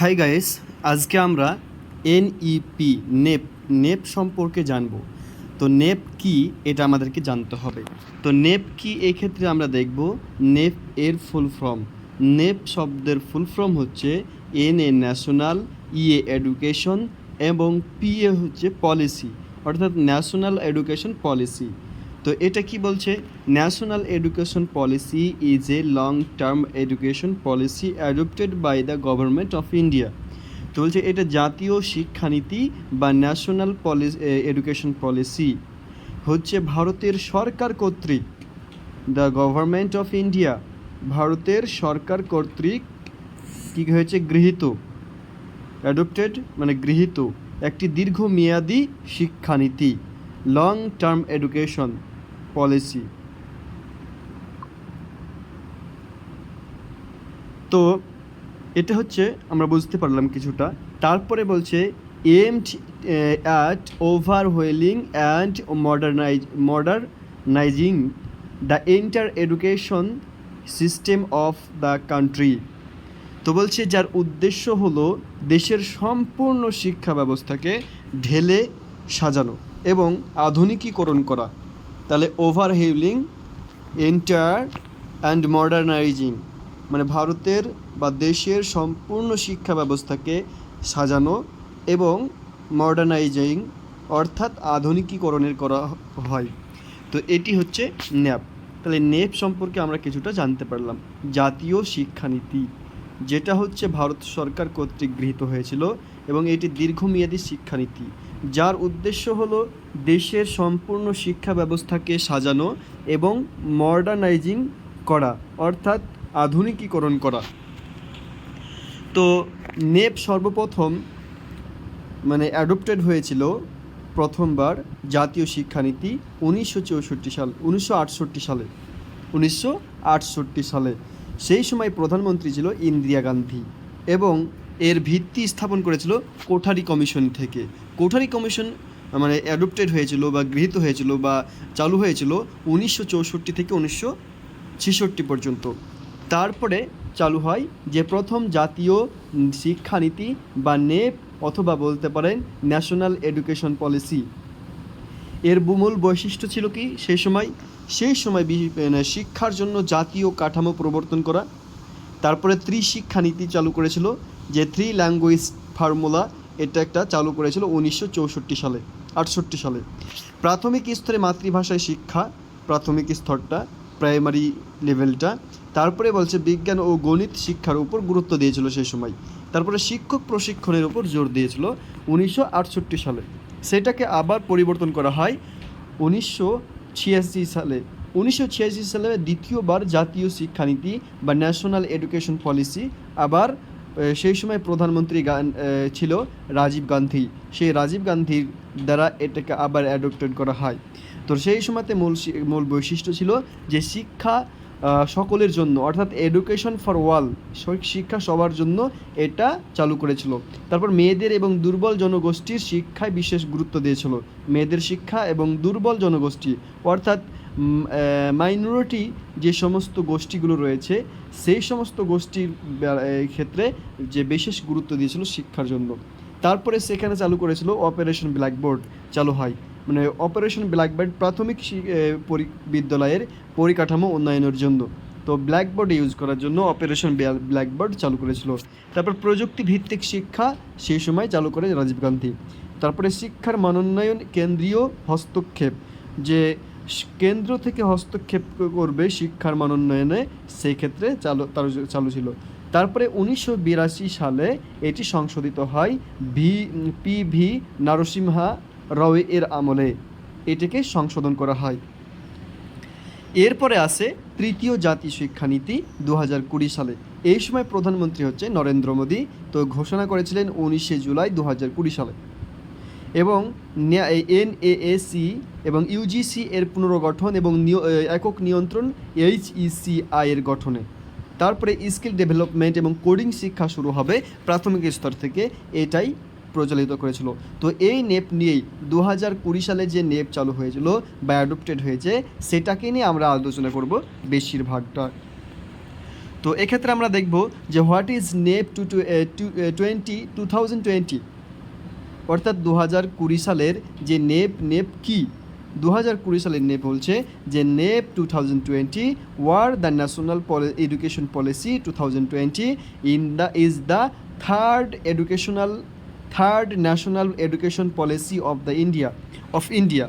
Hi guys আজকে আমরা NEP নেপ নেপ সম্পর্কে জানব। তো নেপ কি, এটা আমাদেরকে জানতে হবে। তো নেপ কি, এই ক্ষেত্রে আমরা দেখব নেপ এর ফুল ফর্ম নেপ শব্দের ফুল ফর্ম হচ্ছে N A national E education এবং পিএ হচ্ছে পলিসি অর্থাৎ ন্যাশনাল এডুকেশন পলিসি তো এটা কি বলছে? National education policy is a long term education policy adopted by the government of India তো বলছে এটা জাতীয় শিক্ষানীতি বা ন্যাশনাল পলিসি এডুকেশন পলিসি হচ্ছে ভারতের সরকার কর্তৃক দ্য গভর্নমেন্ট অফ ইন্ডিয়া ভারতের সরকার কর্তৃক কী হয়েছে? গৃহীত অ্যাডপ্টেড মানে গৃহীত একটি দীর্ঘমেয়াদী শিক্ষানীতি লং টার্ম এডুকেশন পলিসি তো এটা হচ্ছে আমরা বুঝতে পারলাম কিছুটা। তারপরে বলছে aimed at overhauling and modernize modernizing the entire education system of the country তো বলছে, যার উদ্দেশ্য হলো দেশের সম্পূর্ণ শিক্ষা ব্যবস্থাকে ঢেলে সাজানো এবং আধুনিকীকরণ করা। তাহলে over overhauling entire and modernizing মানে ভারতের বা দেশের সম্পূর্ণ শিক্ষা ব্যবস্থাকে সাজানো এবং মডার্নাইজিং অর্থাৎ আধুনিকীকরণের করা হয়। তো এটি হচ্ছে ন্যাপ তাহলে নেপ সম্পর্কে আমরা কিছুটা জানতে পারলাম। জাতীয় শিক্ষানীতি, যেটা হচ্ছে ভারত সরকার কর্তৃক গৃহীত হয়েছিল এবং এটি দীর্ঘমেয়াদী শিক্ষানীতি। যার উদ্দেশ্য হলো দেশের সম্পূর্ণ শিক্ষা ব্যবস্থাকে সাজানো এবং মডার্নাইজিং করা, অর্থাৎ আধুনিকীকরণ করা। তো নেপ সর্বপ্রথম মানে অ্যাডপ্টেড হয়েছিল প্রথমবার জাতীয় শিক্ষানীতি উনিশশো চৌষট্টি সাল, উনিশশো আটষট্টি সালে। উনিশশো আটষট্টি সালে। সেই সময় প্রধানমন্ত্রী ছিল ইন্দিরা গান্ধী এবং এর ভিত্তি স্থাপন করেছিল কোঠারি কমিশন থেকে। কোঠারি কমিশন মানে অ্যাডপ্টেড হয়েছিল বা গৃহীত হয়েছিল বা চালু হয়েছিল উনিশশো চৌষট্টি থেকে উনিশশো ছেষট্টি পর্যন্ত। তারপরে চালু হয় যে প্রথম জাতীয় শিক্ষানীতি বা নেপ অথবা বলতে পারেন ন্যাশনাল এডুকেশন পলিসি এর মূল বৈশিষ্ট্য ছিল কি? সেই সময় সেই সময় মানে শিক্ষার জন্য জাতীয় কাঠামো প্রবর্তন করা। তারপরে ত্রিশিক্ষানীতি চালু করেছিল। যে থ্রি ল্যাঙ্গুয়েজ ফর্মুলা এটা একটা চালু করেছিল উনিশশো চৌষট্টি সালে, আটষট্টি সালে। প্রাথমিক স্তরে মাতৃভাষায় শিক্ষা, প্রাথমিক স্তরটা প্রাইমারি লেভেলটা তারপরে বলছে বিজ্ঞান ও গণিত শিক্ষার উপর গুরুত্ব দিয়েছিল সেই সময়। তারপরে শিক্ষক প্রশিক্ষণের উপর জোর দিয়েছিল উনিশশো আটষট্টি সালে। সেটাকে আবার পরিবর্তন করা হয় উনিশশো ছিয়াশি সালে। উনিশশো ছিয়াশি সালে দ্বিতীয়বার জাতীয় শিক্ষানীতি বা ন্যাশনাল এডুকেশন পলিসি আবার সেই সময় প্রধানমন্ত্রী গান- ছিল রাজীব গান্ধী। সেই রাজীব গান্ধীর দ্বারা এটাকে আবার অ্যাডপ্টেড করা হয়। তো সেই সময়তে মূল মূল বৈশিষ্ট্য ছিল যে শিক্ষা সকলের জন্য, অর্থাৎ এডুকেশন ফর ওয়াল শিক্ষা সবার জন্য এটা চালু করেছিল। তারপর মেয়েদের এবং দুর্বল জনগোষ্ঠীর শিক্ষায় বিশেষ গুরুত্ব দিয়েছিল। মেয়েদের শিক্ষা এবং দুর্বল জনগোষ্ঠী, অর্থাৎ মাইনরিটি যে সমস্ত গোষ্ঠীগুলো রয়েছে, সেই সমস্ত গোষ্ঠীর ক্ষেত্রে যে বিশেষ গুরুত্ব দিয়েছিল শিক্ষার জন্য। তারপরে সেখানে চালু করেছিল অপারেশন ব্ল্যাকবোর্ড চালু হয়। মানে অপারেশন ব্ল্যাকবোর্ড প্রাথমিক পরি- বিদ্যালয়ের পরিকাঠামো উন্নয়নের জন্য। তো ব্ল্যাকবোর্ড ইউজ করার জন্য অপারেশন ব্ল্যাকবোর্ড চালু করেছিল। তারপর প্রযুক্তি ভিত্তিক শিক্ষা সেই সময় চালু করে রাজীব গান্ধী। তারপরে শিক্ষার মানোন্নয়ন কেন্দ্রীয় হস্তক্ষেপ, যে কেন্দ্র থেকে হস্তক্ষেপ করবে শিক্ষার মান উন্নয়নে সেই ক্ষেত্রে চালু, তার চালু ছিল। তারপরে উনিশশো বিরাশি সালে এটি সংশোধিত হয় V, P V Narasimha Rao এর আমলে। এটিকে সংশোধন করা হয়। এরপরে আসে তৃতীয় জাতীয় শিক্ষানীতি দু হাজার কুড়ি সালে। এই সময় প্রধানমন্ত্রী হচ্ছে নরেন্দ্র মোদী। তো ঘোষণা করেছিলেন উনিশে জুলাই দু হাজার কুড়ি সালে। এবং এন এনএএসি এবং ইউজিসি এর পুনর্গঠন এবং একক নিয়ন্ত্রণ এইচইসিআই এর গঠনে। তারপরে স্কিল ডেভেলপমেন্ট এবং কোডিং শিক্ষা শুরু হবে প্রাথমিক স্তর থেকে এটাই প্রচলিত করেছিল। তো এই নেপ নিয়েই দু হাজার কুড়ি সালে যে নেপ চালু হয়েছিল বা অ্যাডপ্টেড হয়েছে, সেটাকে নিয়ে আমরা আলোচনা করব বেশিরভাগটা। তো এক্ষেত্রে আমরা দেখব যে what is NEP two two twenty two thousand twenty অর্থাৎ দু হাজার কুড়ি সালের যে নেপ নেপ কি? দু হাজার কুড়ি সালের নেপ বলছে যে NEP two thousand twenty, or the national education policy two thousand twenty, in the, is the third educational, third national education policy of the India, of India.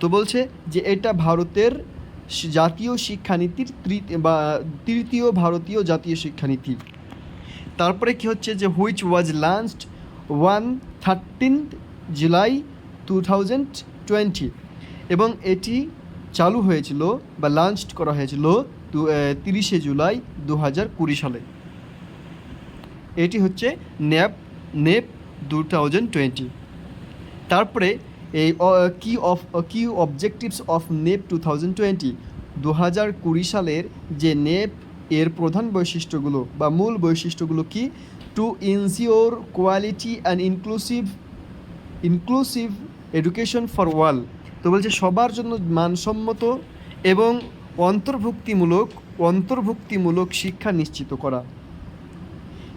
তো বলছে যে এটা ভারতের জাতীয় শিক্ষানীতির বা তৃতীয় ভারতীয় জাতীয় শিক্ষানীতি। তারপরে কি হচ্ছে যে which was launched one thirteenth July two thousand twenty এবং এটি চালু হয়েছিল বা লাঞ্চড করা হয়েছিল তিরিশে জুলাই দু হাজার কুড়ি সালে। এটি হচ্ছে NAP, NEP two thousand twenty. তারপরে এই key of key objectives of NEP two thousand twenty দু হাজার কুড়ি সালের যে নেপ এর প্রধান বৈশিষ্ট্যগুলো বা মূল বৈশিষ্ট্যগুলো কি to ensure quality and inclusive inclusive education for all তো বলছে সবার জন্য মানসম্মত এবং অন্তর্ভুক্তিমূলক অন্তর্ভুক্তিমূলক শিক্ষা নিশ্চিত করা।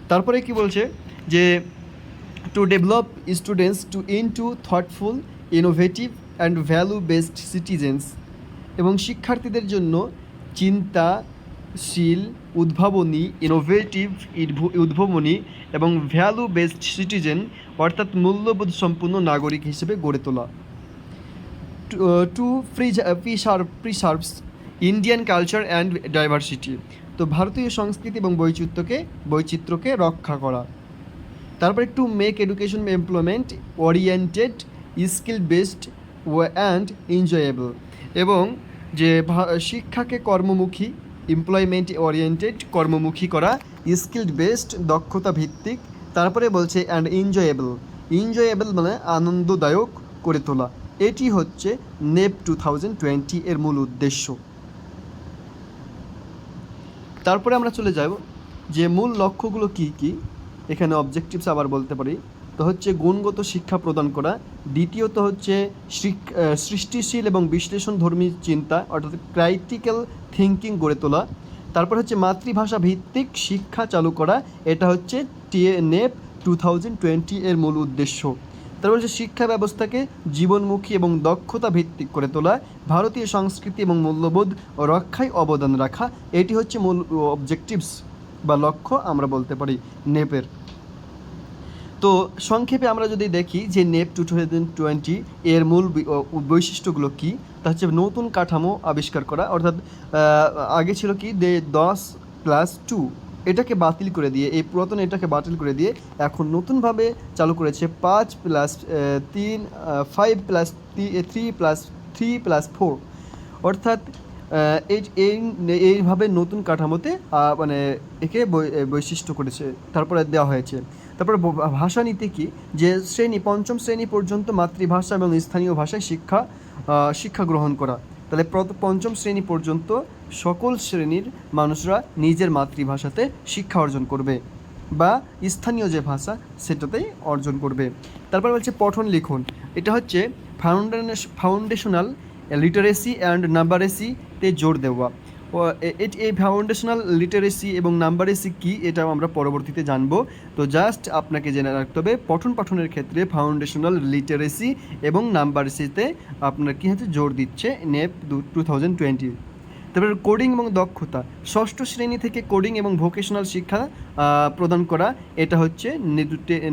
তারপরে কি বলছে যে to develop students to in to thoughtful innovative and value based citizens এবং শিক্ষার্থীদের জন্য চিন্তাশীল উদ্ভাবনী ইনোভেটিভ উদ্ভাবনী এবং ভ্যালু বেসড সিটিজেন অর্থাৎ মূল্যবোধ সম্পূর্ণ নাগরিক হিসেবে গড়ে তোলা। To preserve preserves Indian culture and diversity তো ভারতীয় সংস্কৃতি এবং বৈচিত্র্যকে বৈচিত্র্যকে রক্ষা করা। তারপরে to make education employment oriented skill based and enjoyable এবং যে শিক্ষাকে কর্মমুখী এমপ্লয়মেন্ট ওরিয়েন্টেড কর্মমুখী করা স্কিল বেসড দক্ষতা ভিত্তিক, তারপরে বলছে অ্যান্ড এনজয়েবল এনজয়েবল মানে আনন্দদায়ক করে তোলা। এটি হচ্ছে নেপ টু থাউজেন্ড টোয়েন্টি এর মূল উদ্দেশ্য। তারপরে আমরা চলে যাব যে মূল লক্ষ্যগুলো কি কি? এখানে অবজেক্টিভস আবার বলতে পারি। তো হচ্ছে গুণগত শিক্ষা প্রদান করা। দ্বিতীয়ত হচ্ছে সৃষ্টিশীল এবং বিশ্লেষণ ধর্মী চিন্তা, অর্থাৎ ক্রাইটিক্যাল থিঙ্কিং গড়ে তোলা। তারপর হচ্ছে মাতৃভাষা ভিত্তিক শিক্ষা চালু করা, এটা হচ্ছে টিএ নেপ টু থাউজেন্ড টোয়েন্টি এর মূল উদ্দেশ্য। তারপর হচ্ছে শিক্ষা ব্যবস্থাকে জীবনমুখী এবং দক্ষতা ভিত্তিক করে তোলা, ভারতীয় সংস্কৃতি এবং মূল্যবোধ রক্ষায় অবদান রাখা, এটি হচ্ছে মূল অবজেক্টিভস বা লক্ষ্য আমরা বলতে পারি নেপের। তো সংক্ষেপে আমরা যদি দেখি যে নেপ টু থাউজেন্ড টোয়েন্টি এর মূল বৈশিষ্ট্যগুলো কী, তা হচ্ছে নতুন কাঠামো আবিষ্কার করা, অর্থাৎ আগে ছিল কি দে দশ প্লাস টু এটাকে বাতিল করে দিয়ে, এই পুরাতন এটাকে বাতিল করে দিয়ে এখন নতুনভাবে চালু করেছে পাঁচ প্লাস তিন five plus three plus three plus four অর্থাৎ এই, এই- এইভাবে নতুন কাঠামোতে মানে একে বৈশিষ্ট্য করেছে, তারপরে দেওয়া হয়েছে। তারপরে ভাষানীতি কি? যে শ্রেণি, পঞ্চম শ্রেণি পর্যন্ত মাতৃভাষা এবং স্থানীয় ভাষায় শিক্ষা শিক্ষা গ্রহণ করা। তাহলে পঞ্চম শ্রেণি পর্যন্ত সকল শ্রেণির মানুষরা নিজের মাতৃভাষাতে শিক্ষা অর্জন করবে বা স্থানীয় যে ভাষা সেটাতেই অর্জন করবে। তারপর বলছে পঠন লিখন। এটা হচ্ছে ফাউন্ডেশ ফাউন্ডেশনাল লিটারেসি অ্যান্ড নাম্বারেসিতে জোর দেওয়া। এই ফাউন্ডেশনাল লিটারেসি এবং নাম্বারেসি কি এটাও আমরা পরবর্তীতে জানব। তো জাস্ট আপনাকে জেনে রাখতে হবে, পঠন পাঠনের ক্ষেত্রে ফাউন্ডেশনাল লিটারেসি এবং নাম্বারেসিতে আপনার কী হচ্ছে জোর দিচ্ছে নেপ টু থাউজেন্ড টোয়েন্টি তারপরে কোডিং এবং দক্ষতা, ষষ্ঠ শ্রেণি থেকে কোডিং এবং ভোকেশনাল শিক্ষা প্রদান করা, এটা হচ্ছে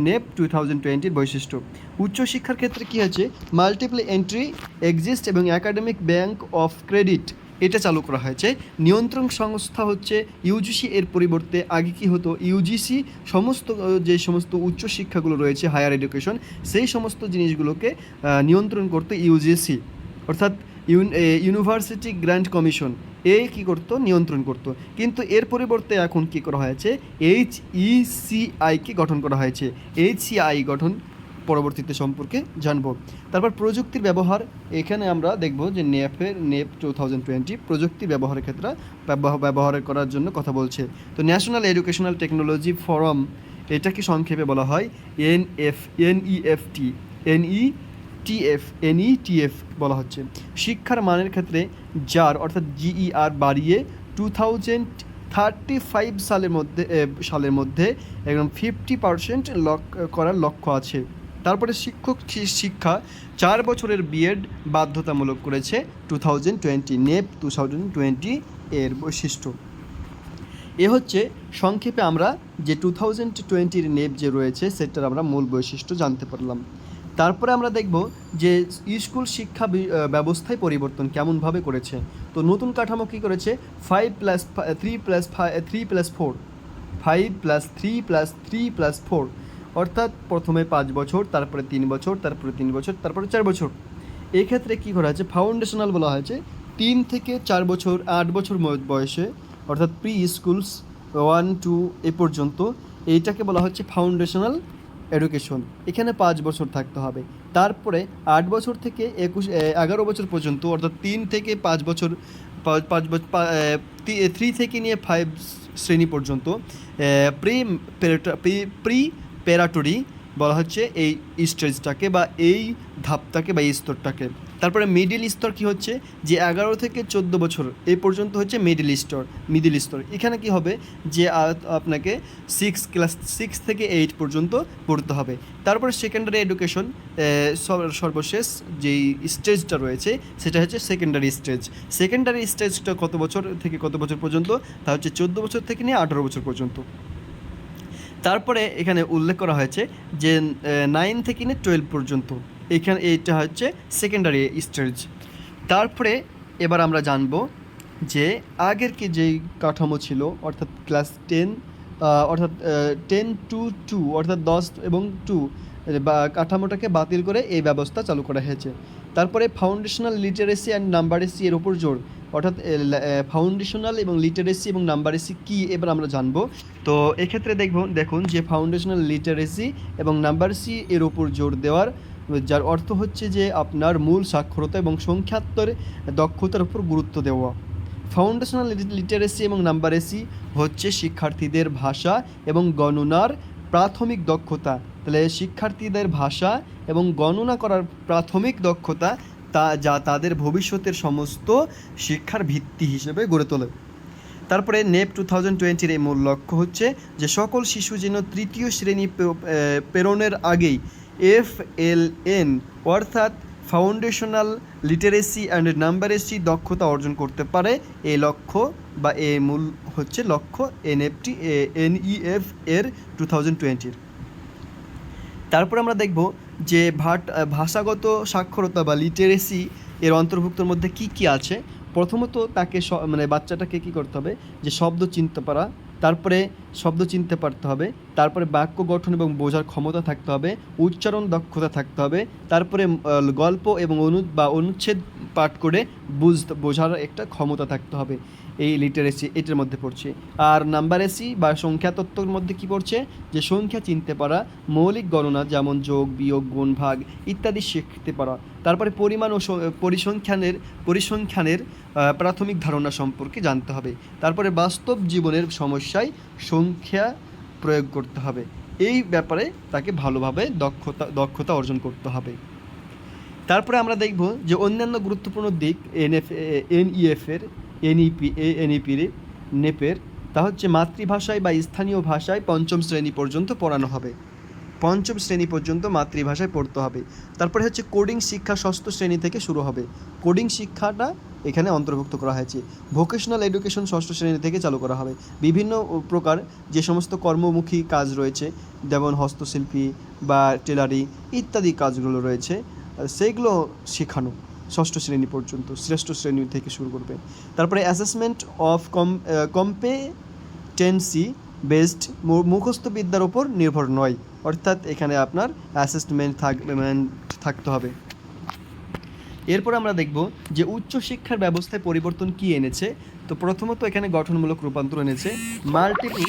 নেপ টু থাউজেন্ড টোয়েন্টির বৈশিষ্ট্য। উচ্চশিক্ষার ক্ষেত্রে কী আছে মাল্টিপল এন্ট্রি এক্সিস্ট এবং একাডেমিক ব্যাংক অফ ক্রেডিট এটা চালু করা হয়েছে। নিয়ন্ত্রণ সংস্থা হচ্ছে ইউজিসি এর পরিবর্তে আগে কি হতো? ইউজিসি সমস্ত, যে সমস্ত উচ্চশিক্ষাগুলো রয়েছে হায়ার এডুকেশন সেই সমস্ত জিনিসগুলোকে নিয়ন্ত্রণ করতো ইউজিসি অর্থাৎ ইউনিভার্সিটি গ্র্যান্ড কমিশন এ কী করতো? নিয়ন্ত্রণ করতো। কিন্তু এর পরিবর্তে এখন কি করা হয়েছে? এইচ ইসিআইকে গঠন করা হয়েছে। এইচসিআই গঠন পরবর্তীতে সম্পর্কে জানব। তারপর প্রযুক্তির ব্যবহার, এখানে আমরা দেখব যে নেপের নেপ টু থাউজেন্ড টোয়েন্টি প্রযুক্তি ব্যবহারের ক্ষেত্রে ব্যবহার করার জন্য কথা বলছে। তো ন্যাশনাল এডুকেশনাল টেকনোলজি ফোরাম, এটাকে সংক্ষেপে বলা হয় N F NEFT NE TF NETF বলা হচ্ছে। শিক্ষার মানের ক্ষেত্রে যার, অর্থাৎ জিইআর বাড়িয়ে টু থাউজেন্ড থার্টি ফাইভ সালের মধ্যে সালের মধ্যে একদম ফিফটি পার্সেন্ট লক, করার লক্ষ্য আছে। তারপরে শিক্ষক শিক্ষা চার বছরের বিএড বাধ্যতামূলক করেছে two thousand twenty, NEP two thousand twenty এর বৈশিষ্ট্য। এ হচ্ছে সংক্ষেপে আমরা যে টু থাউজেন্ড টোয়েন্টির নেপ যে রয়েছে সেটার আমরা মূল বৈশিষ্ট্য জানতে পারলাম। তারপরে আমরা দেখব যে স্কুল শিক্ষা ব্যবস্থায় পরিবর্তন কেমনভাবে করেছে। তো নতুন কাঠামো কী করেছে? Five plus three plus three plus four five plus three plus three plus four অর্থাৎ প্রথমে পাঁচ বছর, তারপরে তিন বছর, তারপরে তিন বছর, তারপরে চার বছর। এক্ষেত্রে কী করা হয়েছে? ফাউন্ডেশনাল বলা হয়েছে, তিন থেকে চার বছর, আট বছর বয়সে, অর্থাৎ প্রি স্কুলস ওয়ান টু এ পর্যন্ত, এইটাকে বলা হচ্ছে ফাউন্ডেশনাল এডুকেশন এখানে পাঁচ বছর থাকতে হবে। তারপরে আট বছর থেকে একুশ এগারো বছর পর্যন্ত, অর্থাৎ তিন থেকে পাঁচ বছর পাঁচ বছর থ্রি থেকে নিয়ে ফাইভ শ্রেণি পর্যন্ত প্রি প্রি প্যারাটরি বলা হচ্ছে এই স্টেজটাকে বা এই ধাপটাকে বা এই স্তরটাকে। তারপরে মিডিল স্তর কি হচ্ছে? যে এগারো থেকে চোদ্দ বছর এই পর্যন্ত হচ্ছে মিডিল স্তর মিডিল স্তর। এখানে কি হবে? যে আপনাকে সিক্স ক্লাস সিক্স থেকে এইট পর্যন্ত পড়তে হবে। তারপরে সেকেন্ডারি এডুকেশন সর্বশেষ যেই স্টেজটা রয়েছে, সেটা হচ্ছে সেকেন্ডারি স্টেজ সেকেন্ডারি স্টেজটা কত বছর থেকে কত বছর পর্যন্ত? তা হচ্ছে চোদ্দ বছর থেকে নিয়ে আঠারো বছর পর্যন্ত। তারপরে এখানে উল্লেখ করা হয়েছে যে নাইন থেকে নিয়ে টুয়েলভ পর্যন্ত। এখানে এইটা হচ্ছে সেকেন্ডারি স্টেজ তারপরে এবার আমরা জানব যে, আগের কি যেই কাঠামো ছিল, অর্থাৎ ক্লাস টেন অর্থাৎ টেন টু টু অর্থাৎ দশ এবং টু বা কাঠামোটাকে বাতিল করে এই ব্যবস্থা চালু করা হয়েছে। তারপরে ফাউন্ডেশনাল লিটারেসি অ্যান্ড নাম্বারেসি এর উপর জোর। অর্থাৎ ফাউন্ডেশনাল এবং লিটারেসি এবং নাম্বারেসি কি এবার আমরা জানব। তো এক্ষেত্রে দেখব, দেখুন যে ফাউন্ডেশনাল লিটারেসি এবং নাম্বারেসি এর উপর জোর দেওয়ার, যার অর্থ হচ্ছে যে আপনার মূল সাক্ষরতা এবং সংখ্যাত্তর দক্ষতার উপর গুরুত্ব দেওয়া। ফাউন্ডেশনাল লিটারেসি এবং নাম্বারেসি হচ্ছে শিক্ষার্থীদের ভাষা এবং গণনার প্রাথমিক দক্ষতা। তাহলে শিক্ষার্থীদের ভাষা এবং গণনা করার প্রাথমিক দক্ষতা তা যা তাদের ভবিষ্যতের সমস্ত শিক্ষার ভিত্তি হিসেবে গড়ে তোলে। তারপরে নেপ টু থাউজেন্ড টোয়েন্টির এই মূল লক্ষ্য হচ্ছে যে সকল শিশু যেন তৃতীয় শ্রেণি প্রেরণের আগেই এফ এল এন, অর্থাৎ ফাউন্ডেশনাল লিটারেসি অ্যান্ড নাম্বারেসি দক্ষতা অর্জন করতে পারে। এই লক্ষ্য বা এ মূল হচ্ছে লক্ষ্য এনএফটি এনইএফ এর টু থাউজেন্ড টোয়েন্টির। তারপর আমরা দেখব যে ভাট ভাষাগত সাক্ষরতা বা লিটারেসি এর অন্তর্ভুক্তর মধ্যে কি কি আছে? প্রথমত তাকে মানে বাচ্চাটাকে কি করতে হবে? যে শব্দ চিনতে পারা, তারপরে শব্দ চিনতে পারতে হবে, তারপরে বাক্য গঠন এবং বোঝার ক্ষমতা থাকতে হবে, উচ্চারণ দক্ষতা থাকতে হবে, তারপরে গল্প এবং অনু, বা অনুচ্ছেদ পাঠ করে বুঝতে, বোঝার একটা ক্ষমতা থাকতে হবে। এই লিটারেসি এটার মধ্যে পড়ছে। আর নাম্বারেসি বা সংখ্যা তত্ত্বর মধ্যে কি পড়ছে? যে সংখ্যা চিনতে পারা, মৌলিক গণনা যেমন যোগ, বিয়োগ, গুণ, ভাগ ইত্যাদি শিখতে পারা। তারপরে পরিমাণ ও পরিসংখ্যানের পরিসংখ্যানের প্রাথমিক ধারণা সম্পর্কে জানতে হবে। তারপরে বাস্তব জীবনের সমস্যায় সংখ্যা প্রয়োগ করতে হবে। এই ব্যাপারে তাকে ভালোভাবে দক্ষতা দক্ষতা অর্জন করতে হবে। তারপরে আমরা দেখব যে অন্যান্য গুরুত্বপূর্ণ দিক এনএফ এনইএফ এর এনইপি এনইপির নেপের, তা হচ্ছে মাতৃভাষায় বা স্থানীয় ভাষায় পঞ্চম শ্রেণি পর্যন্ত পড়ানো হবে। পঞ্চম শ্রেণি পর্যন্ত মাতৃভাষায় পড়তে হবে। তারপরে হচ্ছে কোডিং শিক্ষা ষষ্ঠ শ্রেণি থেকে শুরু হবে। কোডিং শিক্ষাটা এখানে অন্তর্ভুক্ত করা হয়েছে। ভোকেশনাল এডুকেশন ষষ্ঠ শ্রেণি থেকে চালু করা হবে। বিভিন্ন প্রকার যে সমস্ত কর্মমুখী কাজ রয়েছে, যেমন হস্তশিল্পী বা টেলারি ইত্যাদি কাজগুলো রয়েছে সেইগুলো শেখানো। ষষ্ঠ শ্রেণি পর্যন্ত, শ্রেষ্ঠ শ্রেণি থেকে শুরু করবে। তারপরে assessment of com competency based মুখস্থ বিদ্যার ওপর নির্ভর নয়। অর্থাৎ এখানে আপনার অ্যাসেসমেন্ট থাকতে হবে। এরপর আমরা দেখব যে উচ্চশিক্ষার ব্যবস্থায় পরিবর্তন কি এনেছে। তো প্রথমত এখানে গঠনমূলক রূপান্তর এনেছে। মাল্টিপল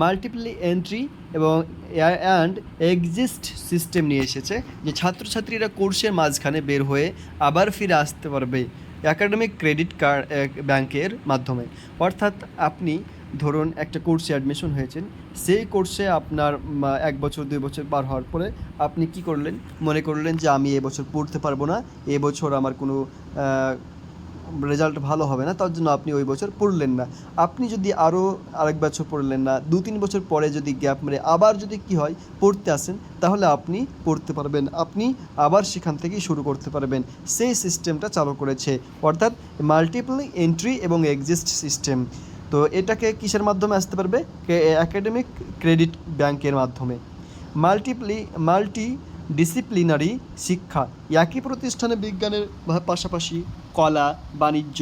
মাল্টিপলি এন্ট্রি এবং অ্যান্ড এক্সিস্ট সিস্টেম নিয়ে এসেছে, যে ছাত্রছাত্রীরা কোর্সের মাঝখানে বের হয়ে আবার ফিরে আসতে পারবে অ্যাকাডেমিক ক্রেডিট কার্ড ব্যাংকের মাধ্যমে। অর্থাৎ আপনি ধরুন একটা কোর্সে অ্যাডমিশন হয়েছেন, সেই কোর্সে আপনার এক বছর, দুই বছর পার হওয়ার পরে আপনি কি করলেন? মনে করলেন যে আমি এবছর পড়তে পারব না এবছর আমার কোনো রেজাল্ট ভালো হবে না, তার জন্য আপনি ওই বছর পড়লেন না। আপনি যদি আরও আরেক বছর পড়লেন না, দু তিন বছর পরে যদি গ্যাপ মেরে আবার যদি কি হয়, পড়তে আসেন, তাহলে আপনি পড়তে পারবেন। আপনি আবার সেখান থেকেই শুরু করতে পারবেন। সেই সিস্টেমটা চালু করেছে, অর্থাৎ মাল্টিপল এন্ট্রি এবং এক্সিস্ট সিস্টেম তো এটাকে কিসের মাধ্যমে আসতে পারবে? অ্যাকাডেমিক ক্রেডিট ব্যাংকের মাধ্যমে। মাল্টিপ্লি মাল্টি ডিসিপ্লিনারি শিক্ষা। একই প্রতিষ্ঠানে বিজ্ঞানের পাশাপাশি কলা, বাণিজ্য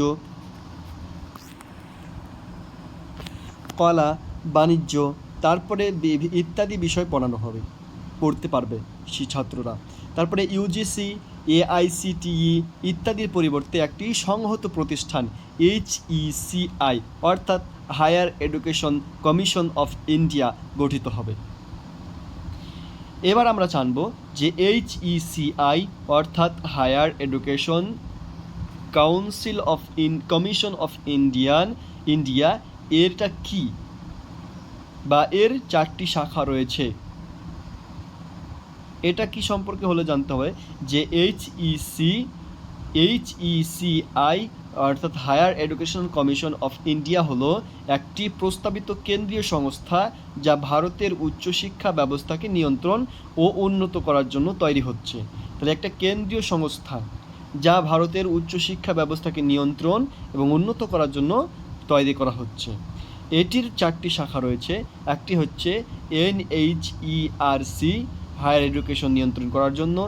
কলা, বাণিজ্য, তারপরে ইত্যাদি বিষয় পড়ানো হবে, পড়তে পারবে ছাত্ররা। তারপরে ইউজিসি এআইসিটিই ইত্যাদির পরিবর্তে একটি সংহত প্রতিষ্ঠান এইচইসিআই অর্থাৎ higher education commission of India গঠিত হবে। এবার আমরা জানব যে এইচইসিআই অর্থাৎ higher education council of in, commission of Indian, India, এরটা কি? বা এর চারটি শাখা রয়েছে। এটা কি সম্পর্কে হলে জানতে হবে যে এইচইসি এইচইসিআই অর্থাৎ higher education commission of India হলো একটি প্রস্তাবিত কেন্দ্রীয় সংস্থা যা ভারতের উচ্চশিক্ষা ব্যবস্থাকে নিয়ন্ত্রণ ও উন্নত করার জন্য তৈরি হচ্ছে। তাহলে একটা কেন্দ্রীয় সংস্থা যা ভারতের উচ্চশিক্ষা ব্যবস্থাকে নিয়ন্ত্রণ এবং উন্নত করার জন্য তৈরি করা হচ্ছে। এটির চারটি শাখা রয়েছে। একটি হচ্ছে এনএইচইআরসি, হায়ার এডুকেশন নিয়ন্ত্রণ করার জন্য,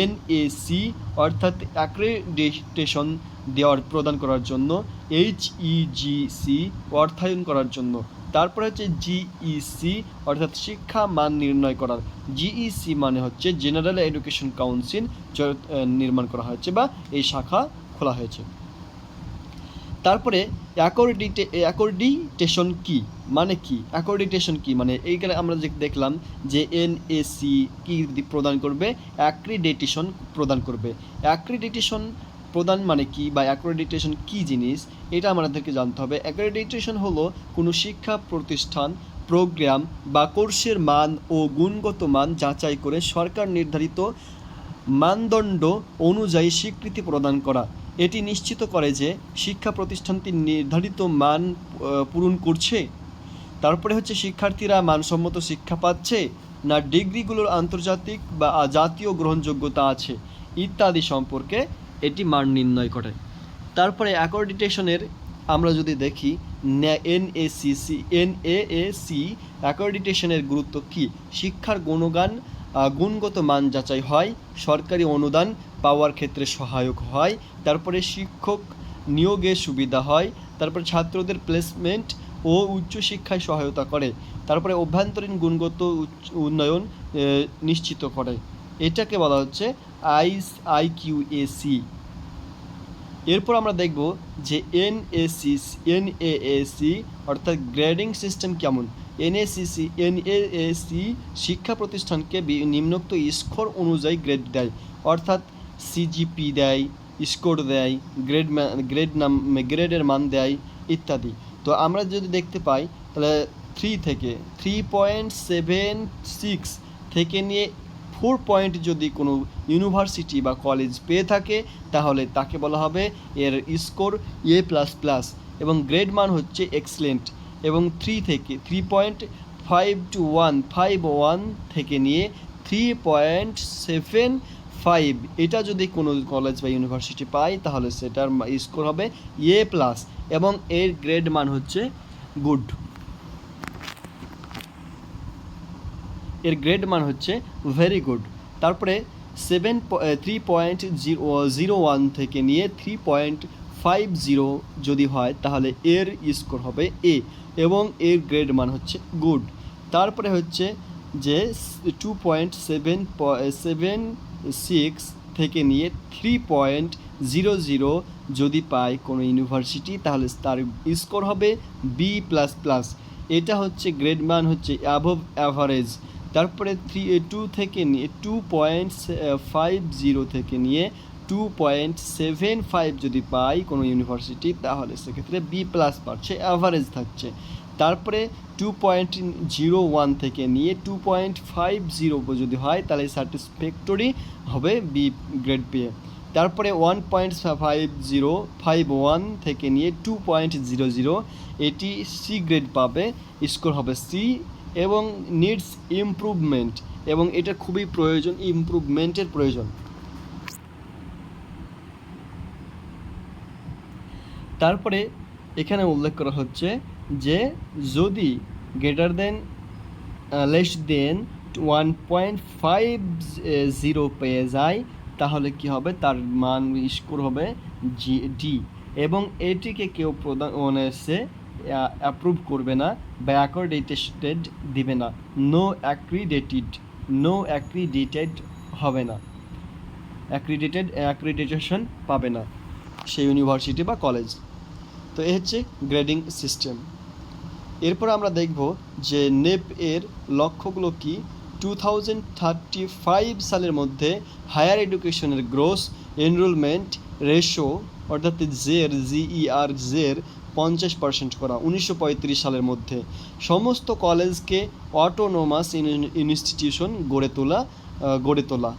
এনএসি অর্থাৎ অ্যাক্রেডিটেশন দেওয়ার প্রদান করার জন্য এইচ এইচইজিসি অর্থায়ন করার জন্য। তারপরে হচ্ছে জিইসি অর্থাৎ শিক্ষা মান নির্ণয় করার। জিইসি মানে হচ্ছে জেনারেল এডুকেশন কাউন্সিল নির্মাণ করা হয়েছে বা এই শাখা খোলা হয়েছে। তারপরে অ্যাকর্ডিটে অ্যাকর্ডিটেশন কি? মানে কি? অ্যাকর্ডিটেশন কি? মানে এইখানে আমরা যে দেখলাম যে এনএসি কি প্রদান করবে? অ্যাক্রিডেটেশন প্রদান করবে। অ্যাক্রিডিটেশন প্রদান মানে কি বা অ্যাক্রেডিটেশন কি জিনিস, এটা আমাদেরকে জানতে হবে। অ্যাক্রেডিটেশন হলো কোনো শিক্ষা প্রতিষ্ঠান প্রোগ্রাম বা কোর্সের মান ও গুণগত মান যাচাই করে সরকার নির্ধারিত মানদণ্ড অনুযায়ী স্বীকৃতি প্রদান করা। এটি নিশ্চিত করে যে শিক্ষা প্রতিষ্ঠানটি নির্ধারিত মান পূরণ করছে। তারপরে হচ্ছে শিক্ষার্থীরা মানসম্মত শিক্ষা পাচ্ছে না ডিগ্রিগুলোর আন্তর্জাতিক বা জাতীয় গ্রহণযোগ্যতা আছে, ইত্যাদি সম্পর্কে এটি মান নির্ণয় করে। তারপরে অ্যাকর্ডিটেশনের আমরা যদি দেখি এনএসিসি এনএএসি অ্যাকর্ডিটেশনের গুরুত্ব কী? শিক্ষার গুণগান গুণগত মান যাচাই হয়, সরকারি অনুদান পাওয়ার ক্ষেত্রে সহায়ক হয়, তারপরে শিক্ষক নিয়োগে সুবিধা হয়, তারপরে ছাত্রদের প্লেসমেন্ট ও উচ্চশিক্ষায় সহায়তা করে, তারপরে অভ্যন্তরীণ গুণগত উন্নয়ন নিশ্চিত করে। এটাকে বলা হচ্ছে আইস আইকিউএসি এরপর আমরা দেখব যে এনএসি এনএএসি অর্থাৎ গ্রেডিং সিস্টেম কেমন? এনএসিসি এনএএসি শিক্ষা প্রতিষ্ঠানকে নিম্নোক্ত স্কোর অনুযায়ী গ্রেড দেয়। অর্থাৎ সিজিপি দেয়, স্কোর দেয় গ্রেড গ্রেড নাম গ্রেডের মান দেয় ইত্যাদি। তো আমরা যদি দেখতে পাই, তাহলে থ্রি থেকে থ্রি পয়েন্ট সেভেন সিক্স থেকে নিয়ে ফোর পয়েন্ট যদি কোনো ইউনিভার্সিটি বা কলেজ পেয়ে থাকে, তাহলে তাকে বলা হবে এর স্কোর এ প্লাস প্লাস এবং গ্রেড মান হচ্ছে এক্সেলেন্ট এবং থ্রি থেকে three point five two one five one থেকে নিয়ে থ্রি পয়েন্ট সেভেন ফাইভ এটা যদি কোনো কলেজ বা ইউনিভার্সিটি পায়, তাহলে সেটার স্কোর হবে এ প্লাস এবং এর গ্রেড মান হচ্ছে গুড। এর গ্রেড মান হচ্ছে ভেরি গুড তারপরে seven three point zero zero one থেকে নিয়ে থ্রি পয়েন্ট ফাইভ জিরো যদি হয়, তাহলে এর স্কোর হবে এ এবং এর গ্রেড মান হচ্ছে গুড তারপরে হচ্ছে যে two point seven seven six থেকে নিয়ে থ্রি পয়েন্ট জিরো জিরো যদি পায় কোনো ইউনিভার্সিটি তাহলে তার স্কোর হবে বি প্লাস প্লাস এটা হচ্ছে গ্রেড মান হচ্ছে অ্যাভভ অ্যাভারেজ তারপরে থ্রি টু থেকে নিয়ে টু পয়েন্ট ফাইভ জিরো থেকে নিয়ে টু পয়েন্ট সেভেন ফাইভ যদি পাই কোনো ইউনিভার্সিটি তাহলে সেক্ষেত্রে বি প্লাস পাচ্ছে অ্যাভারেজ থাকছে। তারপরে টু পয়েন্ট জিরো ওয়ান থেকে নিয়ে টু পয়েন্ট ফাইভ জিরো যদি হয়, তাহলে স্যাটিসফ্যাক্টরি হবে বি গ্রেড পেয়ে। তারপরে one point five zero five one থেকে নিয়ে টু পয়েন্ট জিরো জিরো এটি সি গ্রেড পাবে স্কোর হবে সি এবং নিডস ইমপ্রুভমেন্ট এবং এটা খুবই প্রয়োজন ইমপ্রুভমেন্টের প্রয়োজন। তারপরে এখানে উল্লেখ করা হচ্ছে যে, যদি greater than less than one point five zero পেয়ে যায়, তাহলে কি হবে? তার মান স্কোর হবে জি ডি এবং এটিকে কেউ প্রদান মানে অ্যাপ্রুভ করবে না বা অ্যাকোডেটেড দিবে না নো অ্যাক্রিডেটেড নো অ্যাক্রিডেটেড হবে না অ্যাক্রিডেটেড অ্যাক্রিডিটেশন পাবে না সেই ইউনিভার্সিটি বা কলেজ তো এ হচ্ছে গ্রেডিং সিস্টেম এরপর আমরা দেখব যে নেপ এর লক্ষ্যগুলো কি। টু থাউজেন্ড থার্টি ফাইভ সালের মধ্যে হায়ার এডুকেশনের গ্রোস এনরোলমেন্ট রেশো অর্থাৎ জের জিইআর জের পঞ্চাশ পার্সেন্ট করা উনিশশো পঁয়ত্রিশ সালের মধ্যে। সমস্ত কলেজকে অটোনোমাস ইনস্টিটিউশন গড়ে তোলা গড়ে তোলা।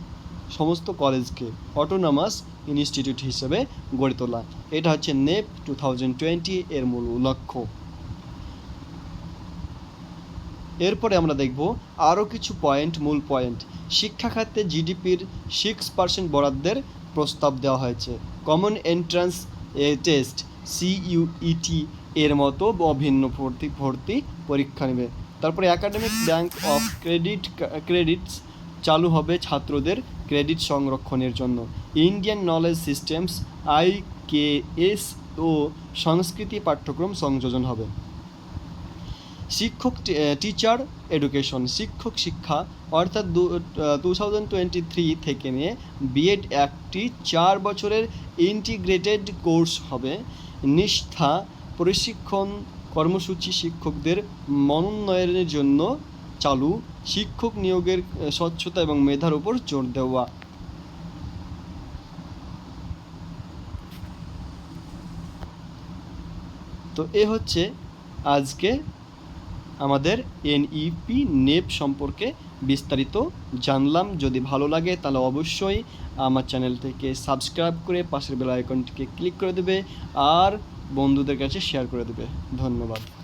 সমস্ত কলেজকে অটোনমাস ইনস্টিটিউট হিসেবে গড়ে তোলা। এটা হচ্ছে নেপ টু থাউজেন্ড টোয়েন্টি এর মূল লক্ষ্য। এরপরে আমরা দেখব আরও কিছু পয়েন্ট মূল পয়েন্ট শিক্ষা খাতে জিডিপির সিক্স পার্সেন্ট বরাদ্দের প্রস্তাব দেওয়া হয়েছে। Common entrance a test CUET এর মতো অভিন্ন ভর্তি ভর্তি পরীক্ষা নেবে। তারপরে academic bank of credit credits চালু হবে ছাত্রদের ক্রেডিট সংরক্ষণের জন্য। ইন্ডিয়ান নলেজ সিস্টেমস আইকেএস ও সংস্কৃতি পাঠ্যক্রম সংযোজন হবে। শিক্ষক টিচার এডুকেশন শিক্ষক শিক্ষা অর্থাৎ টু থাউজেন্ড টোয়েন্টি থ্রি থেকে নিয়ে বিএড একটি চার বছরের ইন্টিগ্রেটেড কোর্স হবে। নিষ্ঠা, প্রশিক্ষণ, কর্মসূচি শিক্ষকদের মনোন্নয়নের জন্য চালু শিক্ষক নিয়োগের স্বচ্ছতা এবং মেধার উপর জোর দেওয়া। তো এ হচ্ছে আজকে আমাদের এনইপি নেপ সম্পর্কে বিস্তারিত জানলাম। যদি ভালো লাগে তাহলে অবশ্যই আমার চ্যানেলটিকে সাবস্ক্রাইব করে পাশের বেল আইকনটিকে ক্লিক করে দেবে আর বন্ধুদের কাছে শেয়ার করে দেবে। ধন্যবাদ।